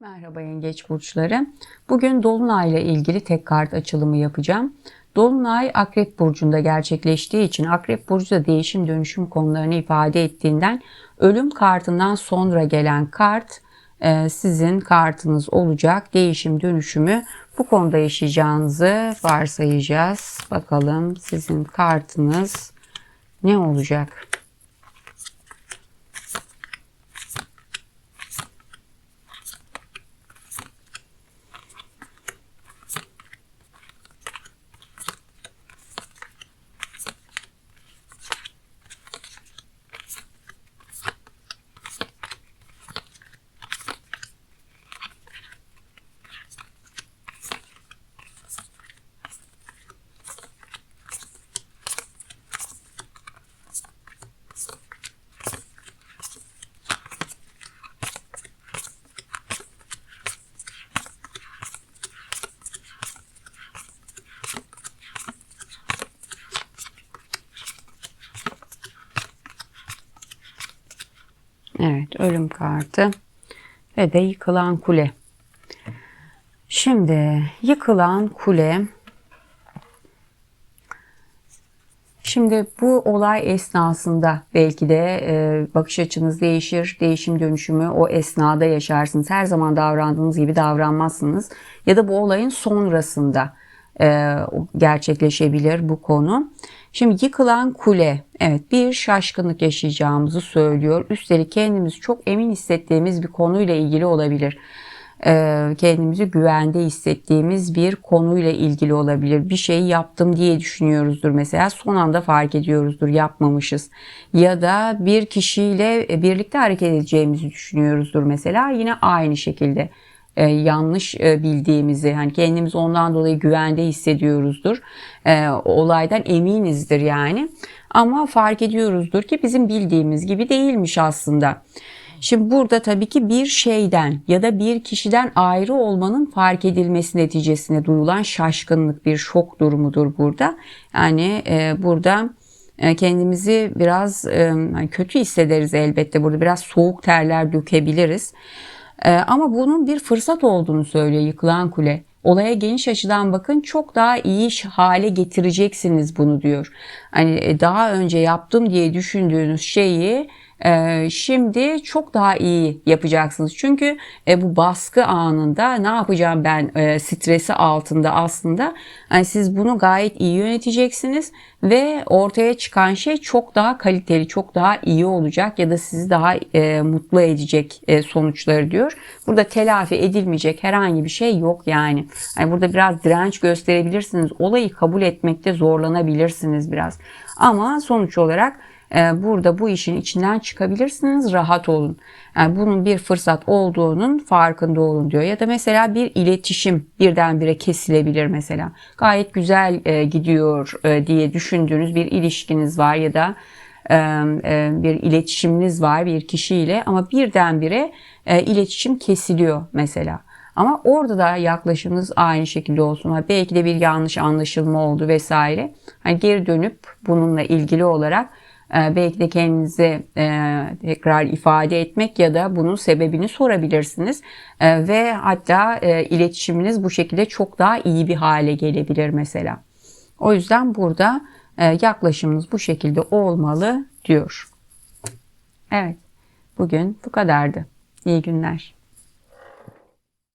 Merhaba yengeç burçları. Bugün Dolunay ile ilgili tek kart açılımı yapacağım. Dolunay Akrep Burcu'nda gerçekleştiği için Akrep Burcu da değişim dönüşüm konularını ifade ettiğinden ölüm kartından sonra gelen kart e, sizin kartınız olacak. Değişim dönüşümü bu konuda yaşayacağınızı varsayacağız. Bakalım sizin kartınız ne olacak? Evet, ölüm kartı ve de yıkılan kule. Şimdi yıkılan kule Şimdi bu olay esnasında belki de e, bakış açınız değişir, değişim dönüşümü o esnada yaşarsınız. Her zaman davrandığınız gibi davranmazsınız. Ya da bu olayın sonrasında e, gerçekleşebilir bu konu. Şimdi yıkılan kule, evet bir şaşkınlık yaşayacağımızı söylüyor. Üstelik kendimizi çok emin hissettiğimiz bir konuyla ilgili olabilir. Ee, kendimizi güvende hissettiğimiz bir konuyla ilgili olabilir. Bir şeyi yaptım diye düşünüyoruzdur mesela. Son anda fark ediyoruzdur yapmamışız. Ya da bir kişiyle birlikte hareket edeceğimizi düşünüyoruzdur mesela. Yine aynı şekilde e, yanlış e, bildiğimizi, hani kendimizi ondan dolayı güvende hissediyoruzdur. E, olaydan eminizdir yani. Ama fark ediyoruzdur ki bizim bildiğimiz gibi değilmiş aslında. Şimdi burada tabii ki bir şeyden ya da bir kişiden ayrı olmanın fark edilmesi neticesinde duyulan şaşkınlık bir şok durumudur burada. Yani e, burada e, kendimizi biraz e, hani kötü hissederiz elbette burada biraz soğuk terler dökebiliriz. E, ama bunun bir fırsat olduğunu söylüyor yıkılan kule. Olaya geniş açıdan bakın çok daha iyi hale getireceksiniz bunu diyor. Hani e, daha önce yaptım diye düşündüğünüz şeyi ee, şimdi çok daha iyi yapacaksınız. Çünkü e, bu baskı anında ne yapacağım ben e, stresi altında aslında yani siz bunu gayet iyi yöneteceksiniz ve ortaya çıkan şey çok daha kaliteli, çok daha iyi olacak ya da sizi daha e, mutlu edecek sonuçları diyor. Burada telafi edilmeyecek herhangi bir şey yok yani. yani. Burada biraz direnç gösterebilirsiniz. Olayı kabul etmekte zorlanabilirsiniz biraz. Ama sonuç olarak burada bu işin içinden çıkabilirsiniz. Rahat olun. Yani bunun bir fırsat olduğunun farkında olun diyor. Ya da mesela bir iletişim birdenbire kesilebilir mesela. Gayet güzel e, gidiyor e, diye düşündüğünüz bir ilişkiniz var ya da e, bir iletişiminiz var bir kişiyle ama birdenbire iletişim kesiliyor mesela. Ama orada da yaklaşımınız aynı şekilde olsun. Belki de bir yanlış anlaşılma oldu vesaire. Hani geri dönüp bununla ilgili olarak ee, belki de kendinize e, tekrar ifade etmek ya da bunun sebebini sorabilirsiniz. Ee, ve hatta e, iletişiminiz bu şekilde çok daha iyi bir hale gelebilir mesela. O yüzden burada e, yaklaşımınız bu şekilde olmalı diyor. Evet, bugün bu kadardı. İyi günler.